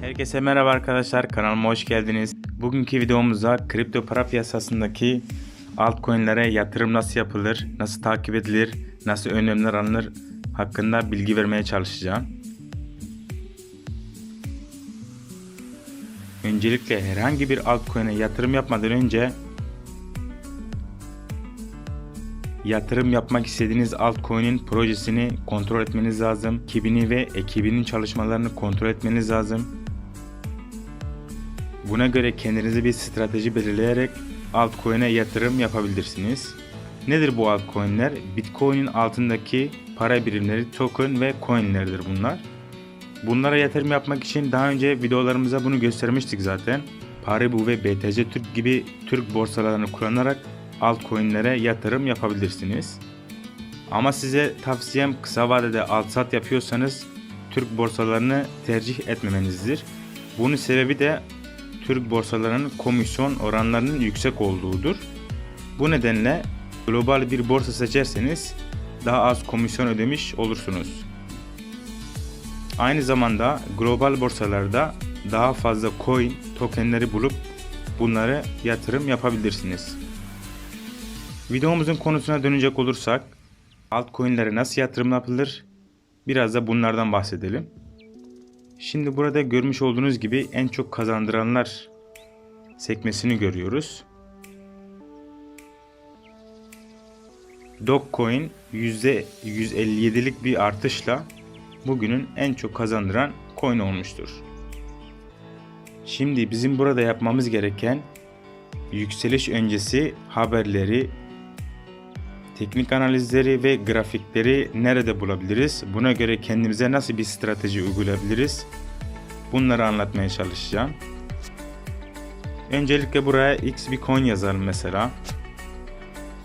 Herkese merhaba arkadaşlar kanalıma hoş geldiniz. Bugünkü videomuzda kripto para piyasasındaki altcoin'lere yatırım nasıl yapılır, nasıl takip edilir, nasıl önlemler alınır hakkında bilgi vermeye çalışacağım. Öncelikle herhangi bir altcoin'e yatırım yapmadan önce yatırım yapmak istediğiniz altcoin'in projesini kontrol etmeniz lazım. Ekibini ve ekibinin çalışmalarını kontrol etmeniz lazım. Buna göre kendinize bir strateji belirleyerek altcoin'e yatırım yapabilirsiniz. Nedir bu altcoin'ler? Bitcoin'in altındaki para birimleri, token ve coin'lerdir bunlar. Bunlara yatırım yapmak için daha önce videolarımızda bunu göstermiştik zaten. Paribu ve BTC Türk gibi Türk borsalarını kullanarak altcoin'lere yatırım yapabilirsiniz. Ama size tavsiyem kısa vadede alt sat yapıyorsanız Türk borsalarını tercih etmemenizdir. Bunun sebebi de Türk borsalarının komisyon oranlarının yüksek olduğudur. Bu nedenle global bir borsa seçerseniz daha az komisyon ödemiş olursunuz. Aynı zamanda global borsalarda daha fazla coin tokenleri bulup bunları yatırım yapabilirsiniz. Videomuzun konusuna dönecek olursak altcoin'lere nasıl yatırım yapılır? Biraz da bunlardan bahsedelim. Şimdi burada görmüş olduğunuz gibi en çok kazandıranlar sekmesini görüyoruz. Dogecoin %157'lik bir artışla bugünün en çok kazandıran coin olmuştur. Şimdi bizim burada yapmamız gereken yükseliş öncesi haberleri, teknik analizleri ve grafikleri nerede bulabiliriz? Buna göre kendimize nasıl bir strateji uygulayabiliriz? Bunları anlatmaya çalışacağım. Öncelikle buraya X bir coin yazalım mesela.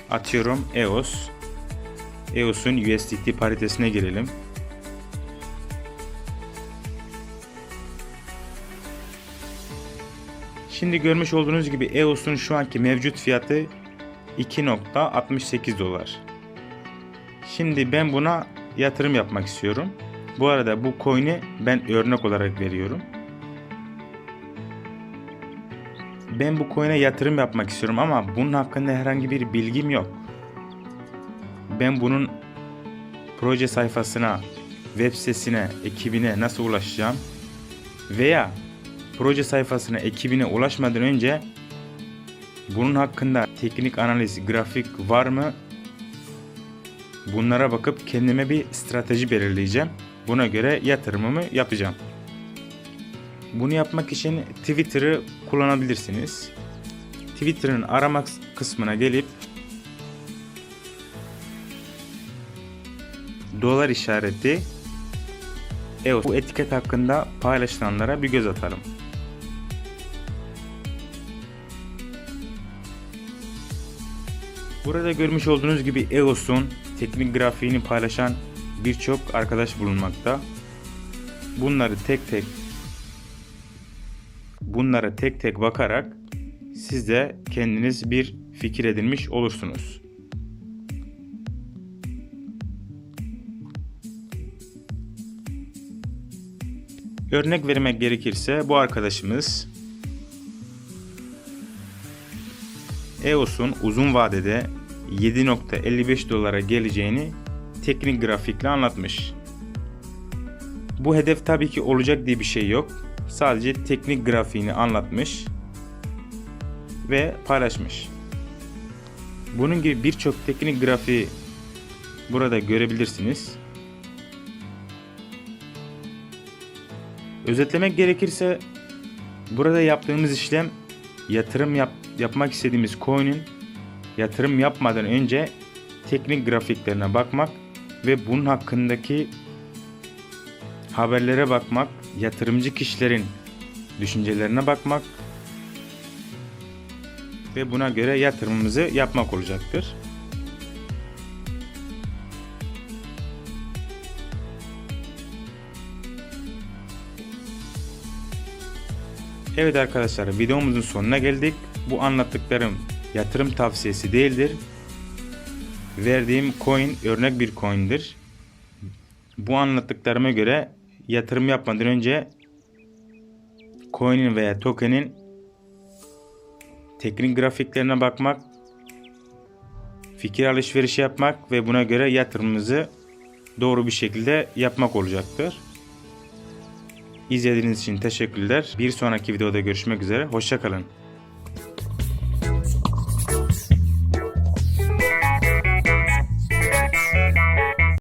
Atıyorum EOS. EOS'un USDT paritesine girelim. Şimdi görmüş olduğunuz gibi EOS'un şu anki mevcut fiyatı 2.68 dolar. Şimdi ben buna yatırım yapmak istiyorum. Bu arada bu coin'i ben örnek olarak veriyorum. Ben bu coin'e yatırım yapmak istiyorum ama bunun hakkında herhangi bir bilgim yok. Ben bunun proje sayfasına, web sitesine, ekibine nasıl ulaşacağım? Veya proje sayfasına, ekibine ulaşmadan önce bunun hakkında teknik analiz, grafik var mı? Bunlara bakıp kendime bir strateji belirleyeceğim. Buna göre yatırımımı yapacağım. Bunu yapmak için Twitter'ı kullanabilirsiniz. Twitter'ın aramak kısmına gelip dolar işareti EOS bu etiket hakkında paylaşılanlara bir göz atalım. Burada görmüş olduğunuz gibi EOS'un teknik grafiğini paylaşan birçok arkadaş bulunmakta. Bunları tek tek bunlara tek tek bakarak siz de kendiniz bir fikir edinmiş olursunuz. Örnek vermek gerekirse bu arkadaşımız EOS'un uzun vadede 7.55 dolara geleceğini teknik grafikle anlatmış. Bu hedef tabii ki olacak diye bir şey yok. Sadece teknik grafiğini anlatmış ve paylaşmış. Bunun gibi birçok teknik grafiği burada görebilirsiniz. Özetlemek gerekirse burada yaptığımız işlem yatırım yap, yapmak istediğimiz coin'in yatırım yapmadan önce teknik grafiklerine bakmak ve bunun hakkındaki haberlere bakmak, yatırımcı kişilerin düşüncelerine bakmak ve buna göre yatırımımızı yapmak olacaktır. Evet arkadaşlar videomuzun sonuna geldik. Bu anlattıklarım yatırım tavsiyesi değildir. Verdiğim coin örnek bir coin'dir. Bu anlattıklarıma göre yatırım yapmadan önce coin'in veya token'in teknik grafiklerine bakmak, fikir alışverişi yapmak ve buna göre yatırımınızı doğru bir şekilde yapmak olacaktır. İzlediğiniz için teşekkürler. Bir sonraki videoda görüşmek üzere. Hoşçakalın.